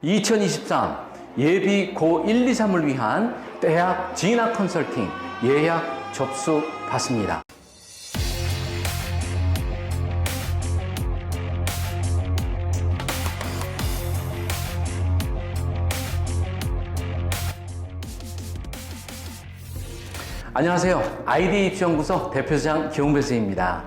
2023 예비 고 1, 2, 3을 위한 대학 진학 컨설팅 예약 접수 받습니다. 안녕하세요. 아이디 입시연구소 대표장 기홍배수입니다.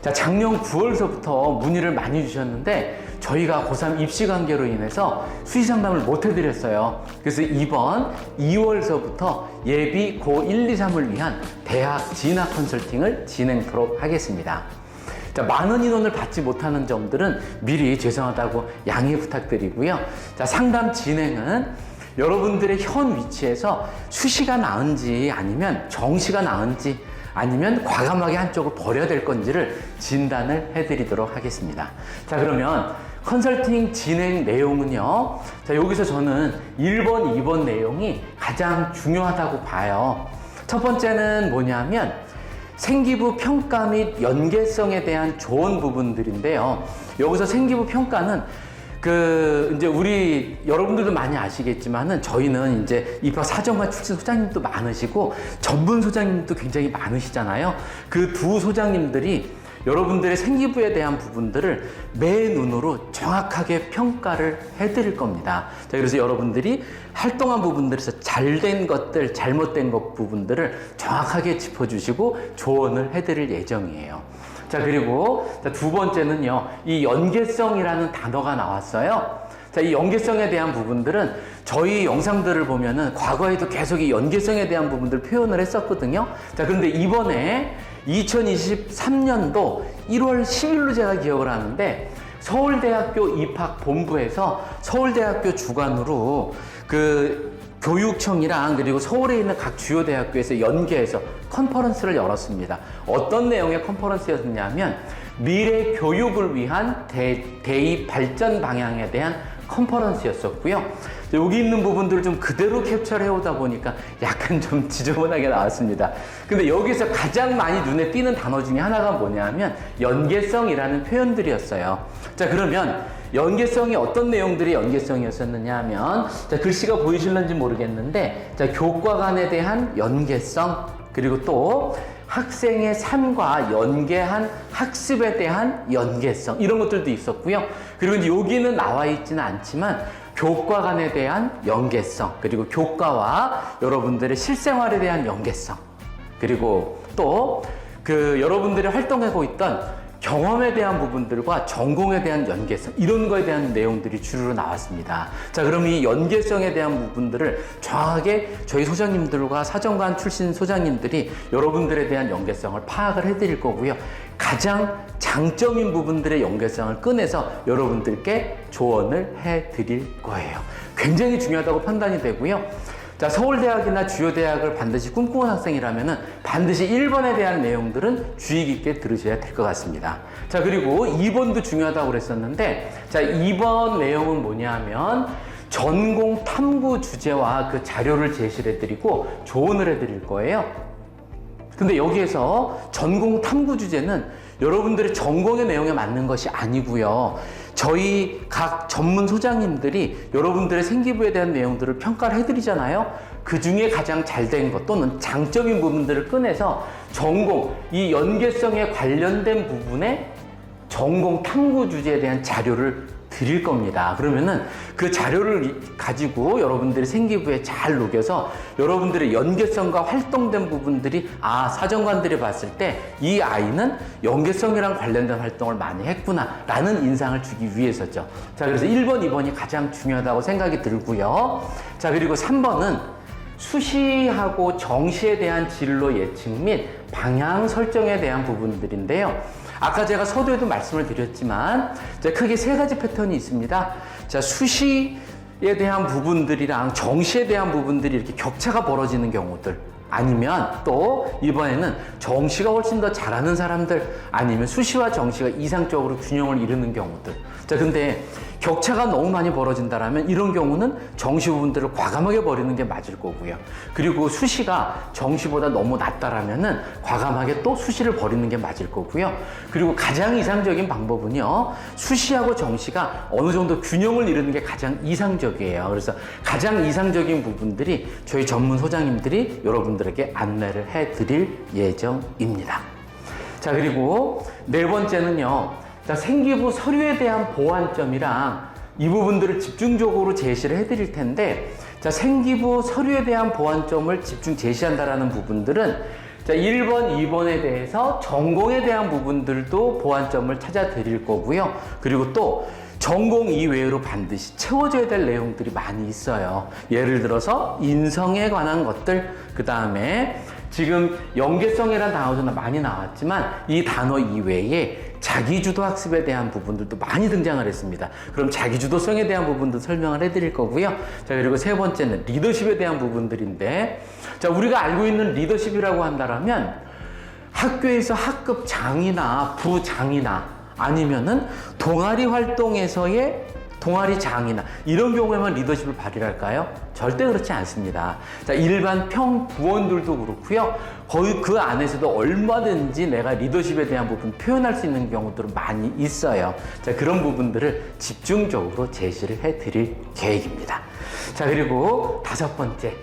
자, 작년 9월서부터 문의를 많이 주셨는데 저희가 고3 입시 관계로 인해서 수시 상담을 못 해드렸어요. 그래서 이번 2월서부터 예비 고 1, 2, 3을 위한 대학 진학 컨설팅을 진행토록 하겠습니다. 자, 많은 인원을 받지 못하는 점들은 미리 죄송하다고 양해 부탁드리고요. 자, 상담 진행은 여러분들의 현 위치에서 수시가 나은지 아니면 정시가 나은지 아니면 과감하게 한쪽을 버려야 될 건지를 진단을 해드리도록 하겠습니다. 자, 그러면 컨설팅 진행 내용은요. 자, 여기서 저는 1번, 2번 내용이 가장 중요하다고 봐요. 첫 번째는 뭐냐면 생기부 평가 및 연계성에 대한 좋은 부분들인데요. 여기서 생기부 평가는 그 이제 우리 여러분들도 많이 아시겠지만은 저희는 이제 입학 사정관 출신 소장님도 많으시고 전문 소장님도 굉장히 많으시잖아요. 그 두 소장님들이 여러분들의 생기부에 대한 부분들을 매 눈으로 정확하게 평가를 해드릴 겁니다. 자, 그래서 여러분들이 활동한 부분들에서 잘된 것들, 잘못된 것 부분들을 정확하게 짚어주시고 조언을 해드릴 예정이에요. 자, 그리고 자, 두 번째는요, 이 연계성이라는 단어가 나왔어요. 자, 이 연계성에 대한 부분들은 저희 영상들을 보면은 과거에도 계속 이 연계성에 대한 부분들 표현을 했었거든요. 자, 그런데 이번에 2023년도 1월 10일로 제가 기억을 하는데 서울대학교 입학 본부에서 서울대학교 주관으로 그 교육청이랑 그리고 서울에 있는 각 주요 대학교에서 연계해서 컨퍼런스를 열었습니다. 어떤 내용의 컨퍼런스였냐면 미래 교육을 위한 대, 대입 발전 방향에 대한 컨퍼런스였었고요. 여기 있는 부분들을 좀 그대로 캡처를 해오다 보니까 약간 좀 지저분하게 나왔습니다. 근데 여기서 가장 많이 눈에 띄는 단어 중에 하나가 뭐냐면 연계성이라는 표현들이었어요. 자, 그러면 연계성이 어떤 내용들이 연계성이었었느냐 하면 자, 글씨가 보이실는지 모르겠는데 자, 교과 간에 대한 연계성 그리고 또 학생의 삶과 연계한 학습에 대한 연계성 이런 것들도 있었고요. 그리고 여기는 나와 있지는 않지만 교과 간에 대한 연계성 그리고 교과와 여러분들의 실생활에 대한 연계성 그리고 또 그 여러분들이 활동하고 있던 경험에 대한 부분들과 전공에 대한 연계성 이런 거에 대한 내용들이 주로 나왔습니다. 자, 그럼 이 연계성에 대한 부분들을 정확하게 저희 소장님들과 사정관 출신 소장님들이 여러분들에 대한 연계성을 파악을 해드릴 거고요. 가장 장점인 부분들의 연계성을 꺼내서 여러분들께 조언을 해드릴 거예요. 굉장히 중요하다고 판단이 되고요. 자, 서울대학이나 주요 대학을 반드시 꿈꾸는 학생이라면은 반드시 1번에 대한 내용들은 주의 깊게 들으셔야 될 것 같습니다. 자, 그리고 2번도 중요하다고 그랬었는데, 자, 2번 내용은 뭐냐면, 전공 탐구 주제와 그 자료를 제시를 해드리고 조언을 해드릴 거예요. 근데 여기에서 전공 탐구 주제는 여러분들의 전공의 내용에 맞는 것이 아니고요. 저희 각 전문 소장님들이 여러분들의 생기부에 대한 내용들을 평가를 해드리잖아요. 그 중에 가장 잘 된 것 또는 장점인 부분들을 꺼내서 전공, 이 연계성에 관련된 부분에 전공 탐구 주제에 대한 자료를 드릴 겁니다. 그러면은 그 자료를 가지고 여러분들이 생기부에 잘 녹여서 여러분들의 연계성과 활동된 부분들이 아, 사정관들이 봤을 때 이 아이는 연계성이랑 관련된 활동을 많이 했구나 라는 인상을 주기 위해서죠. 자, 그래서 1번, 2번이 가장 중요하다고 생각이 들고요. 자, 그리고 3번은 수시하고 정시에 대한 진로 예측 및 방향 설정에 대한 부분들인데요. 아까 제가 서두에도 말씀을 드렸지만 자, 크게 세 가지 패턴이 있습니다. 자, 수시에 대한 부분들이랑 정시에 대한 부분들이 이렇게 격차가 벌어지는 경우들. 아니면 또 이번에는 정시가 훨씬 더 잘하는 사람들 아니면 수시와 정시가 이상적으로 균형을 이루는 경우들. 자, 근데 격차가 너무 많이 벌어진다라면 이런 경우는 정시 부분들을 과감하게 버리는 게 맞을 거고요. 그리고 수시가 정시보다 너무 낮다라면은 과감하게 또 수시를 버리는 게 맞을 거고요. 그리고 가장 이상적인 방법은요. 수시하고 정시가 어느 정도 균형을 이루는 게 가장 이상적이에요. 그래서 가장 이상적인 부분들이 저희 전문 소장님들이 여러분들 에게 안내를 해 드릴 예정입니다. 자, 그리고 네 번째는요. 자, 생기부 서류에 대한 보완점이랑 이 부분들을 집중적으로 제시를 해드릴 텐데, 자, 생기부 서류에 대한 보완점을 집중 제시한다라는 부분들은 자, 1번, 2번에 대해서 전공에 대한 부분들도 보완점을 찾아 드릴 거고요. 그리고 또 전공 이외로 반드시 채워져야 될 내용들이 많이 있어요. 예를 들어서 인성에 관한 것들, 그 다음에 지금 연계성이라는 단어도 많이 나왔지만 이 단어 이외에 자기주도 학습에 대한 부분들도 많이 등장을 했습니다. 그럼 자기주도성에 대한 부분도 설명을 해드릴 거고요. 자, 그리고 세 번째는 리더십에 대한 부분들인데, 자, 우리가 알고 있는 리더십이라고 한다면 학교에서 학급 장이나 부장이나 아니면은 동아리 활동에서의 동아리 장이나 이런 경우에만 리더십을 발휘할까요? 절대 그렇지 않습니다. 자, 일반 평부원들도 그렇고요. 거의 그 안에서도 얼마든지 내가 리더십에 대한 부분 표현할 수 있는 경우들은 많이 있어요. 자, 그런 부분들을 집중적으로 제시를 해 드릴 계획입니다. 자, 그리고 다섯 번째.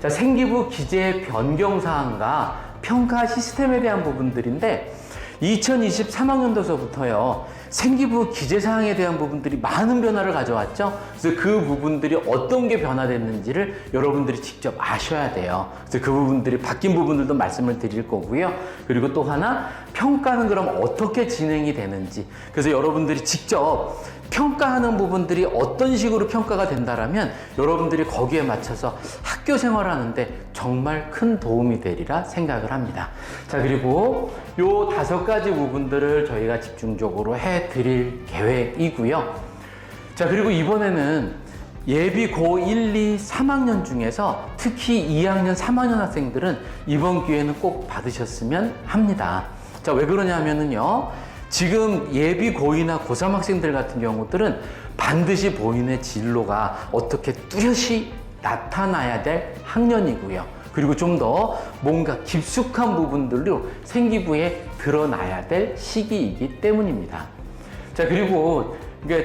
자, 생기부 기재 변경 사항과 평가 시스템에 대한 부분들인데 2023학년도서부터요 생기부 기재 사항에 대한 부분들이 많은 변화를 가져왔죠. 그래서 그 부분들이 어떤 게 변화됐는지를 여러분들이 직접 아셔야 돼요. 그래서 그 부분들이 바뀐 부분들도 말씀을 드릴 거고요. 그리고 또 하나 평가는 그럼 어떻게 진행이 되는지. 그래서 여러분들이 직접 평가하는 부분들이 어떤 식으로 평가가 된다라면 여러분들이 거기에 맞춰서 학교 생활하는데 정말 큰 도움이 되리라 생각을 합니다. 자, 그리고 요 다섯 가지 부분들을 저희가 집중적으로 해 드릴 계획이고요. 자, 그리고 이번에는 예비 고 1, 2, 3학년 중에서 특히 2학년, 3학년 학생들은 이번 기회는 꼭 받으셨으면 합니다. 자, 왜 그러냐면은요. 지금 예비 고2나 고3 학생들 같은 경우들은 반드시 본인의 진로가 어떻게 뚜렷이 나타나야 될 학년이고요. 그리고 좀 더 뭔가 깊숙한 부분들로 생기부에 드러나야 될 시기이기 때문입니다. 자, 그리고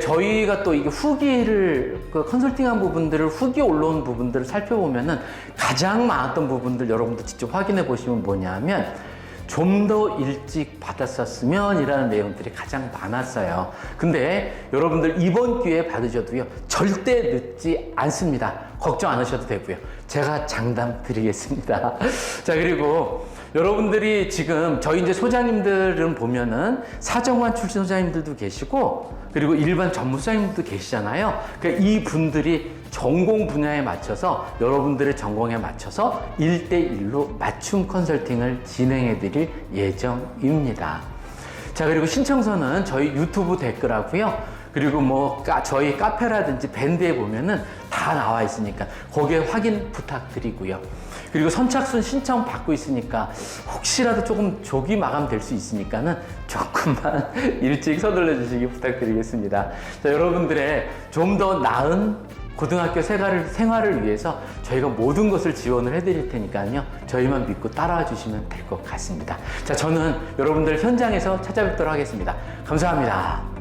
저희가 또 이게 후기를 그 컨설팅한 부분들을 후기 올라온 부분들을 살펴보면은 가장 많았던 부분들 여러분도 직접 확인해 보시면 뭐냐면 좀 더 일찍 받았었으면 이라는 내용들이 가장 많았어요. 근데 여러분들 이번 기회에 받으셔도요, 절대 늦지 않습니다. 걱정 안 하셔도 되고요. 제가 장담 드리겠습니다. 자, 그리고 여러분들이 지금 저희 이제 소장님들은 보면은 사정관 출신 소장님들도 계시고 그리고 일반 전문 소장님들도 계시잖아요. 그러니까 이 분들이 전공 분야에 맞춰서 여러분들의 전공에 맞춰서 일대일로 맞춤 컨설팅을 진행해 드릴 예정입니다. 자, 그리고 신청서는 저희 유튜브 댓글하고요. 그리고 뭐 까- 저희 카페라든지 밴드에 보면은 다 나와 있으니까 거기에 확인 부탁드리고요. 그리고 선착순 신청 받고 있으니까 혹시라도 조금 조기 마감될 수 있으니까는 조금만 일찍 서둘러 주시기 부탁드리겠습니다. 자, 여러분들의 좀 더 나은 고등학교 생활을, 생활을 위해서 저희가 모든 것을 지원을 해드릴 테니까요. 저희만 믿고 따라와 주시면 될 것 같습니다. 자, 저는 여러분들 현장에서 찾아뵙도록 하겠습니다. 감사합니다.